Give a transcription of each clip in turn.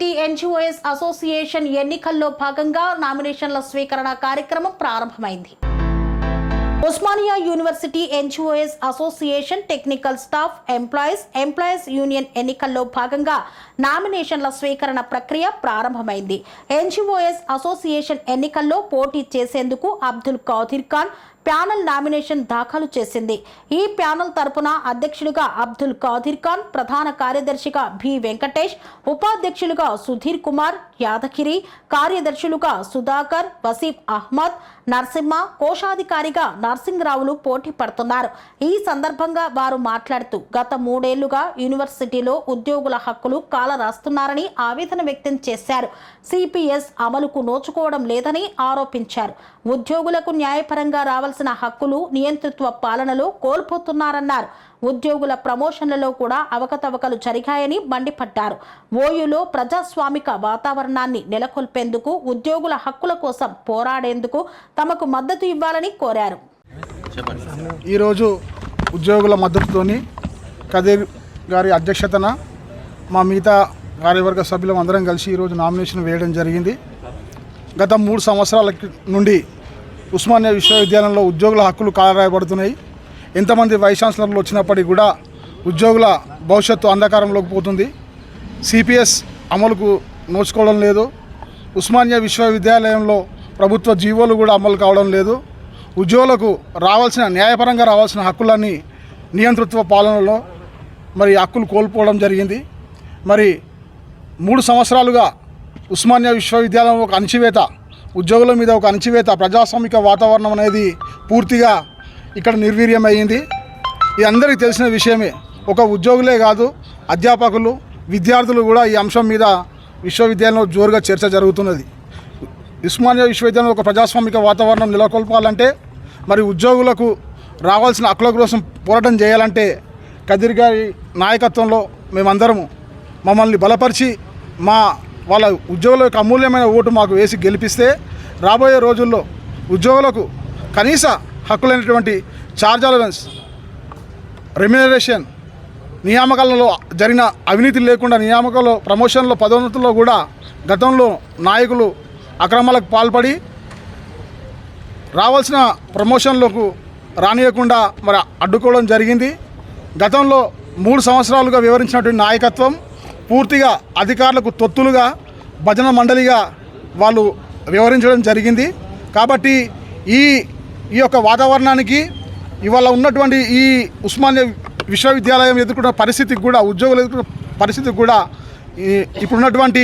City NGOs association ఎన్నికల్లో భాగంగా నామినేషన్ల స్వీకరణ కార్యక్రమం ప్రారంభమైంది. Osmania university NGOs association technical staff employees employees union ఎన్నికల్లో భాగంగా నామినేషన్ల స్వీకరణ ప్రక్రియ ప్రారంభమైంది. ఎన్జిఓఎస్ అసోసియేషన్ ఎన్నికల్లో పోటీ చేసేందుకు అబ్దుల్ ఖాదిర్ ఖాన్ ప్యానల్ నామినేషన్ దాఖలు చేసింది. ఈ ప్యానల్ తరపున అధ్యక్షుడిగా అబ్దుల్ కాదిర్ ఖాన్ ప్రధాన కార్యదర్శిగా బి వెంకటేష్ ఉపాధ్యక్షులుగా సుధీర్ కుమార్ యాదగిరి కార్యదర్శులుగా సుధాకర్ వసీం అహ్మద్ నరసింహ కోశాధికారిగా నరసింహరావులు పోటీ పడుతున్నారు. ఈ సందర్భంగా వారు మాట్లాడుతూ గత మూడేళ్ళుగా యూనివర్సిటీలో ఉద్యోగుల హక్కులు కాల రాస్తున్నారని ఆవేదన వ్యక్తం చేశారు. సిపిఎస్ అమలుకు నోచుకోవడం లేదని ఆరోపించారు. ఉద్యోగులకు న్యాయపరంగా రావాల్సిన హక్కులు నియంతృత్వ పాలనలో కోల్పోతున్నారన్నారు. ఉద్యోగుల ప్రమోషన్లలో కూడా అవకతవకలు జరిగాయని మండిపడ్డారు. ఓయూలో ప్రజాస్వామిక వాతావరణాన్ని నెలకొల్పేందుకు ఉద్యోగుల హక్కుల కోసం పోరాడేందుకు తమకు మద్దతు ఇవ్వాలని కోరారు. ఈరోజు ఉద్యోగుల మద్దతుతోని కదీర్ గారి అధ్యక్షతన మా మిగతా కార్యవర్గ సభ్యులం అందరం కలిసి ఈరోజు నామినేషన్ వేయడం జరిగింది. గత మూడు సంవత్సరాల నుండి ఉస్మానియా విశ్వవిద్యాలయంలో ఉద్యోగుల హక్కులు కాలరాయబడుతున్నాయి. ఎంతమంది వైస్ ఛాన్సలర్లు వచ్చినప్పటికీ కూడా ఉద్యోగుల భవిష్యత్తు అంధకారంలోకి పోతుంది. సిపిఎస్ అమలుకు నోచుకోవడం లేదు. ఉస్మానియా విశ్వవిద్యాలయంలో ప్రభుత్వ జీవోలు కూడా అమలు కావడం లేదు. ఉద్యోగులకు రావాల్సిన న్యాయపరంగా రావాల్సిన హక్కులన్నీ నియంతృత్వ పాలనలో మరి హక్కులు కోల్పోవడం జరిగింది. మరి మూడు సంవత్సరాలుగా ఉస్మానియా విశ్వవిద్యాలయం ఒక అణచివేత ఉద్యోగుల మీద ఒక అణచివేత ప్రజాస్వామిక వాతావరణం అనేది పూర్తిగా ఇక్కడ నిర్వీర్యమైంది ఇది అందరికీ తెలిసిన విషయమే ఒక ఉద్యోగులే కాదు అధ్యాపకులు విద్యార్థులు కూడా ఈ అంశం మీద విశ్వవిద్యాలయంలో జోరుగా చర్చ జరుగుతున్నది. ఉస్మానియా విశ్వవిద్యాలయం ఒక ప్రజాస్వామిక వాతావరణం నెలకొల్పాలంటే మరి ఉద్యోగులకు రావాల్సిన హక్కుల కోసం పోరాటం చేయాలంటే కదిరి గారి నాయకత్వంలో మేమందరము మమ్మల్ని బలపరిచి మా వాళ్ళ ఉద్యోగుల యొక్క అమూల్యమైన ఓటు మాకు వేసి గెలిపిస్తే రాబోయే రోజుల్లో ఉద్యోగులకు కనీస హక్కులైనటువంటి చార్జ్ అలవెన్స్ రెమ్యునరేషన్ నియామకాలలో జరిగిన అవినీతి లేకుండా నియామకంలో ప్రమోషన్లో పదోన్నతుల్లో కూడా గతంలో నాయకులు అక్రమాలకు పాల్పడి రావాల్సిన ప్రమోషన్లకు రానియకుండా మరి అడ్డుకోవడం జరిగింది. గతంలో మూడు సంవత్సరాలుగా వివరించినటువంటి నాయకత్వం పూర్తిగా అధికారులకు తొత్తులుగా భజన మండలిగా వాళ్ళు వివరించడం జరిగింది. కాబట్టి ఈ ఈ యొక్క వాతావరణానికి ఇవాళ ఉన్నటువంటి ఈ ఉస్మానియా విశ్వవిద్యాలయం ఎదుర్కొన్న పరిస్థితికి కూడా ఉద్యోగులు ఎదుర్కొన్న పరిస్థితికి కూడా ఇప్పుడున్నటువంటి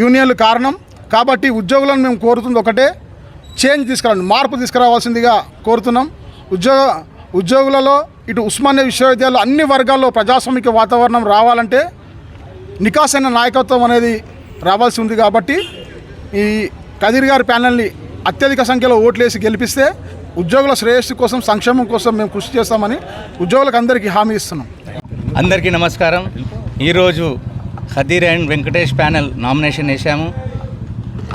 యూనియన్లు కారణం. కాబట్టి ఉద్యోగులను మేము కోరుతుంది ఒకటే చేంజ్ తీసుకురావాలి మార్పు తీసుకురావాల్సిందిగా కోరుతున్నాం. ఉద్యోగ ఉద్యోగులలో ఇటు ఉస్మానియా విశ్వవిద్యాలయంలో అన్ని వర్గాల్లో ప్రజాస్వామిక వాతావరణం రావాలంటే నికాసైన నాయకత్వం అనేది రావాల్సి ఉంది కాబట్టి ఈ కదిరి గారి ప్యానల్ని అత్యధిక సంఖ్యలో ఓట్లేసి గెలిపిస్తే ఉద్యోగుల శ్రేయస్సు కోసం సంక్షేమం కోసం మేము కృషి చేస్తామని ఉద్యోగులకు అందరికీ హామీ ఇస్తున్నాం. అందరికీ నమస్కారం. ఈరోజు Khadir and Venkatesh panel nomination వేశాము.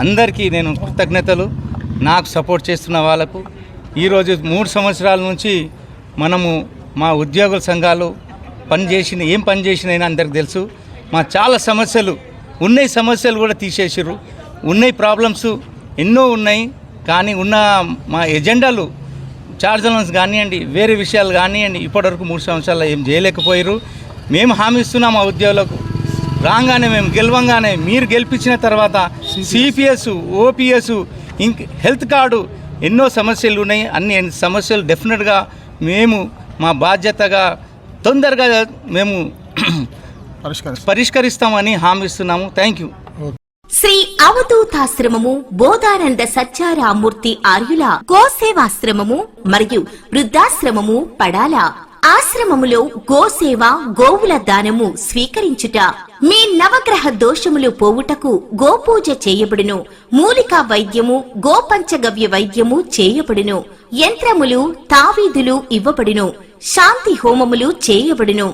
అందరికీ నేను కృతజ్ఞతలు. నాకు సపోర్ట్ చేస్తున్న వాళ్ళకు ఈరోజు మూడు సంవత్సరాల నుంచి మనము మా ఉద్యోగుల సంఘాలు పనిచేసిన ఏం పని చేసినైనా అందరికి తెలుసు. మా చాలా సమస్యలు ఉన్నాయి సమస్యలు కూడా తీసేసారు ఉన్నాయి ప్రాబ్లమ్స్ ఎన్నో ఉన్నాయి కానీ ఉన్న మా ఎజెండాలు చార్జ్ కానివ్వండి వేరే విషయాలు కానివ్వండి ఇప్పటివరకు మూడు సంవత్సరాలు ఏం చేయలేకపోయారు మేము హామీ ఇస్తున్నాం మా ఉద్యోగులకు. రాగానే మేము గెలవంగానే మీరు గెలిపించిన తర్వాత సిపిఎస్ ఓపీఎస్ ఇంక హెల్త్ కార్డు ఎన్నో సమస్యలు ఉన్నాయి. అన్ని సమస్యలు డెఫినెట్గా మేము మా బాధ్యతగా తొందరగా మేము పరిష్కరిస్తామని హామీ ఇస్తున్నాము థ్యాంక్ యూ శ్రీ అవధూతాశ్రమము బోధానంద సత్యారామూర్తి ఆర్యుల గోసేవాశ్రమము మరియు వృద్ధాశ్రమము పడాల ఆశ్రమములో గోసేవ గోవుల దానము స్వీకరించుట. మీ నవగ్రహ దోషములు పోవుటకు గోపూజ చేయబడును. మూలికా వైద్యము గోపంచగవ్య వైద్యము చేయబడును. యంత్రములు తావీదులు ఇవ్వబడును. శాంతి హోమములు చేయబడును.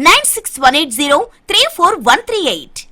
9618034138